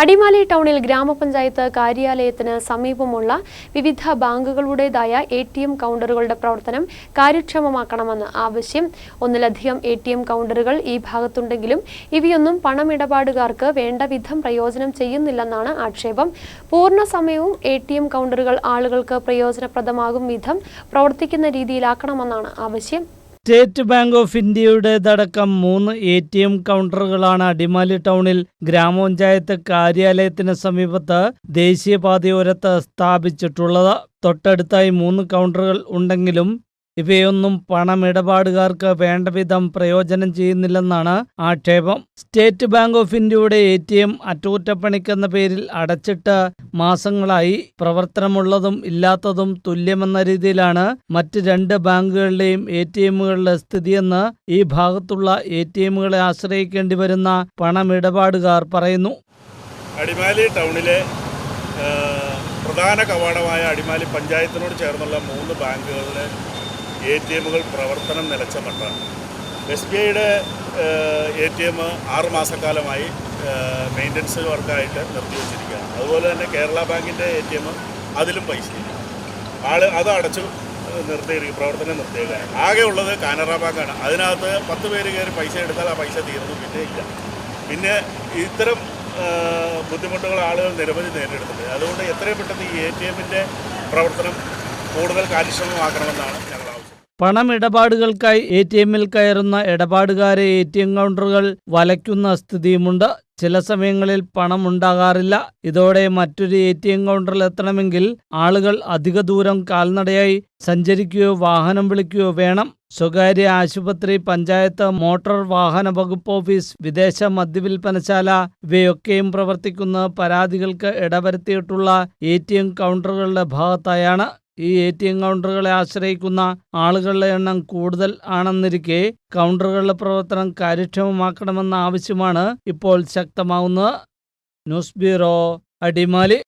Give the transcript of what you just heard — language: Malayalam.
അടിമാലി ടൗണിൽ ഗ്രാമപഞ്ചായത്ത് കാര്യാലയത്തിന് സമീപമുള്ള വിവിധ ബാങ്കുകളുടേതായ എ ടി എം കൗണ്ടറുകളുടെ പ്രവർത്തനം കാര്യക്ഷമമാക്കണമെന്ന് ആവശ്യം. ഒന്നിലധികം എ ടി എം കൗണ്ടറുകൾ ഈ ഭാഗത്തുണ്ടെങ്കിലും ഇവയൊന്നും പണമിടപാടുകാർക്ക് വേണ്ട വിധം പ്രയോജനം ചെയ്യുന്നില്ലെന്നാണ് ആക്ഷേപം. പൂർണ സമയവും എ ടി എം കൗണ്ടറുകൾ ആളുകൾക്ക് പ്രയോജനപ്രദമാകും വിധം പ്രവർത്തിക്കുന്ന രീതിയിലാക്കണമെന്നാണ് ആവശ്യം. സ്റ്റേറ്റ് ബാങ്ക് ഓഫ് ഇന്ത്യയുടേതടക്കം മൂന്ന് എ ടി എം കൗണ്ടറുകളാണ് അടിമാലി ടൗണിൽ ഗ്രാമപഞ്ചായത്ത് കാര്യാലയത്തിന് സമീപത്ത് ദേശീയപാതയോരത്ത് സ്ഥാപിച്ചിട്ടുള്ളത്. തൊട്ടടുത്തായി മൂന്ന് കൗണ്ടറുകൾ ഉണ്ടെങ്കിലും ഇവയൊന്നും പണമിടപാടുകാർക്ക് വേണ്ടവിധം പ്രയോജനം ചെയ്യുന്നില്ലെന്നാണ് ആക്ഷേപം. സ്റ്റേറ്റ് ബാങ്ക് ഓഫ് ഇന്ത്യയുടെ എ ടി എം അറ്റകുറ്റപ്പണിക്കെന്ന പേരിൽ അടച്ചിട്ട് മാസങ്ങളായി പ്രവർത്തനമുള്ളതും ഇല്ലാത്തതും തുല്യമെന്ന രീതിയിലാണ് മറ്റ് രണ്ട് ബാങ്കുകളുടെയും എ ടി എമ്മുകളുടെ സ്ഥിതിയെന്ന് ഈ ഭാഗത്തുള്ള എ ടി എമ്മുകളെ ആശ്രയിക്കേണ്ടി വരുന്ന പണമിടപാടുകാർ പറയുന്നു. അടിമാലി ടൗണിലെ പ്രധാന കവാടമായ അടിമാലി പഞ്ചായത്തിനോട് ചേർന്നുള്ള മൂന്ന് ബാങ്കുകളിലെ എ ടി എമ്മുകൾ പ്രവർത്തനം നിലച്ച മട്ടാണ് എസ് ബി ഐയുടെ എ ടി എം ആറ് മാസക്കാലമായി മെയിന്റനൻസ് വർക്കായിട്ട് നിർത്തിവെച്ചിരിക്കുകയാണ്. അതുപോലെ തന്നെ കേരള ബാങ്കിന്റെ എ ടി എം അതിലും പൈസയില്ല. ആൾ അത് അടച്ചു നിർത്തിയിരിക്കും പ്രവർത്തനം നിർത്തിയേക്കാണ്. ആകെ ഉള്ളത് കാനറ ബാങ്കാണ്. അതിനകത്ത് പത്ത് പേര് കയറി പൈസ എടുത്താൽ ആ പൈസ തീർന്നു പിന്നെ ഇല്ല. പിന്നെ ഇത്തരം ബുദ്ധിമുട്ടുകൾ ആളുകൾ നിരവധി നേരിടുന്നുണ്ട്. അതുകൊണ്ട് എത്രയും പെട്ടെന്ന് ഈ എ ടി എമ്മിന്റെ പ്രവർത്തനം കൂടുതൽ കാര്യക്ഷമമാക്കണമെന്നാണ് ഞങ്ങൾ പണമിടപാടുകൾക്കായി എ ടി എമ്മിൽ കയറുന്ന ഇടപാടുകാരെ എ ടി എം കൗണ്ടറുകൾ വലയ്ക്കുന്ന സ്ഥിതിയുമുണ്ട്. ചില സമയങ്ങളിൽ പണം ഉണ്ടാകാറില്ല. ഇതോടെ മറ്റൊരു എ ടി എം കൗണ്ടറിൽ എത്തണമെങ്കിൽ ആളുകൾ അധിക ദൂരം കാൽനടയായി സഞ്ചരിക്കുകയോ വാഹനം വിളിക്കുകയോ വേണം. സ്വകാര്യ ആശുപത്രി പഞ്ചായത്ത് മോട്ടോർ വാഹന വകുപ്പ് ഓഫീസ് വിദേശ മദ്യവിൽപ്പനശാല ഇവയൊക്കെയും പ്രവർത്തിക്കുന്ന പരാതികൾക്ക് ഇടവരുത്തിയിട്ടുള്ള എ ടി എം കൗണ്ടറുകളുടെ ഭാഗത്തായാണ് ഈ എ ടി എം കൗണ്ടറുകളെ ആശ്രയിക്കുന്ന ആളുകളുടെ എണ്ണം കൂടുതൽ ആണെന്നിരിക്കെ കൗണ്ടറുകളുടെ പ്രവർത്തനം കാര്യക്ഷമമാക്കണമെന്ന ആവശ്യമാണ് ഇപ്പോൾ ശക്തമാവുന്നത്. News bureau Adimali.